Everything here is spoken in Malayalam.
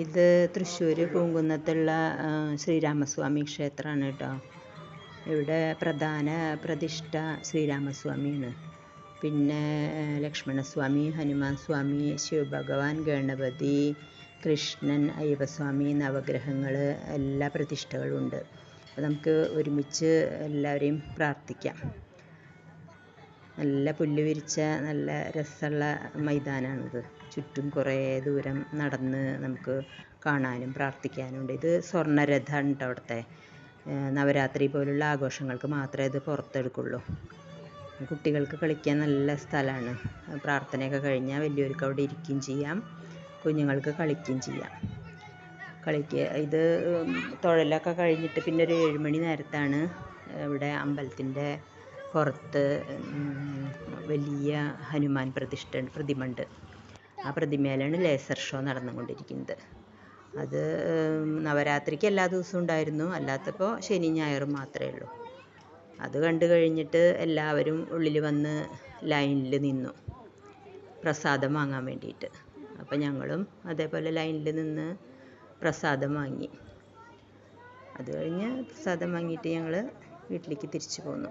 ഇത് തൃശ്ശൂർ പൂങ്കുന്നത്തുള്ള ശ്രീരാമസ്വാമി ക്ഷേത്രമാണ് കേട്ടോ ഇവിടെ പ്രധാന പ്രതിഷ്ഠ ശ്രീരാമസ്വാമിയാണ്. പിന്നെ ലക്ഷ്മണസ്വാമി ഹനുമാൻ സ്വാമി ശിവഭഗവാൻ ഗണപതി കൃഷ്ണൻ അയ്യപ്പസ്വാമി നവഗ്രഹങ്ങൾ എല്ലാ പ്രതിഷ്ഠകളും ഉണ്ട്. അപ്പോൾ നമുക്ക് ഒരുമിച്ച് എല്ലാവരെയും പ്രാർത്ഥിക്കാം. നല്ല പുല്ല് വിരിച്ച നല്ല രസമുള്ള മൈതാനമാണിത് ചുറ്റും കുറേ ദൂരം നടന്ന് നമുക്ക് കാണാനും പ്രാർത്ഥിക്കാനും ഉണ്ട് ഇത് സ്വർണരഥമാണ് കേട്ടോ അവിടുത്തെ. നവരാത്രി പോലുള്ള ആഘോഷങ്ങൾക്ക് മാത്രമേ ഇത് പുറത്തെടുക്കുള്ളൂ. കുട്ടികൾക്ക് കളിക്കാൻ നല്ല സ്ഥലമാണ് പ്രാർത്ഥനയൊക്കെ കഴിഞ്ഞാൽ വലിയവർക്ക് അവിടെ ഇരിക്കുകയും ചെയ്യാം. കുഞ്ഞുങ്ങൾക്ക് കളിക്കുകയും ചെയ്യാം. കളിക്കുക ഇത് തുഴലൊക്കെ കഴിഞ്ഞിട്ട് പിന്നെ ഒരു ഏഴ് മണി നേരത്താണ് ഇവിടെ അമ്പലത്തിന്റെ പുറത്ത് വലിയ ഹനുമാൻ പ്രതിഷ്ഠ പ്രതിമ ഉണ്ട് ആ പ്രതിമയിലാണ് ലേസർ ഷോ നടന്നുകൊണ്ടിരിക്കുന്നത്. അത് നവരാത്രിക്ക് എല്ലാ ദിവസവും ഉണ്ടായിരുന്നു. അല്ലാത്തപ്പോൾ ശനി ഞായറും മാത്രമേ ഉള്ളൂ. അത് കണ്ടു കഴിഞ്ഞിട്ട് എല്ലാവരും ഉള്ളിൽ വന്ന് ലൈനിൽ നിന്നു. പ്രസാദം വാങ്ങാൻ വേണ്ടിയിട്ട്. അപ്പോൾ ഞങ്ങളും അതേപോലെ ലൈനിൽ നിന്ന് പ്രസാദം വാങ്ങി. അത് കഴിഞ്ഞ് പ്രസാദം വാങ്ങിയിട്ട് ഞങ്ങൾ വീട്ടിലേക്ക് തിരിച്ചു പോന്നു.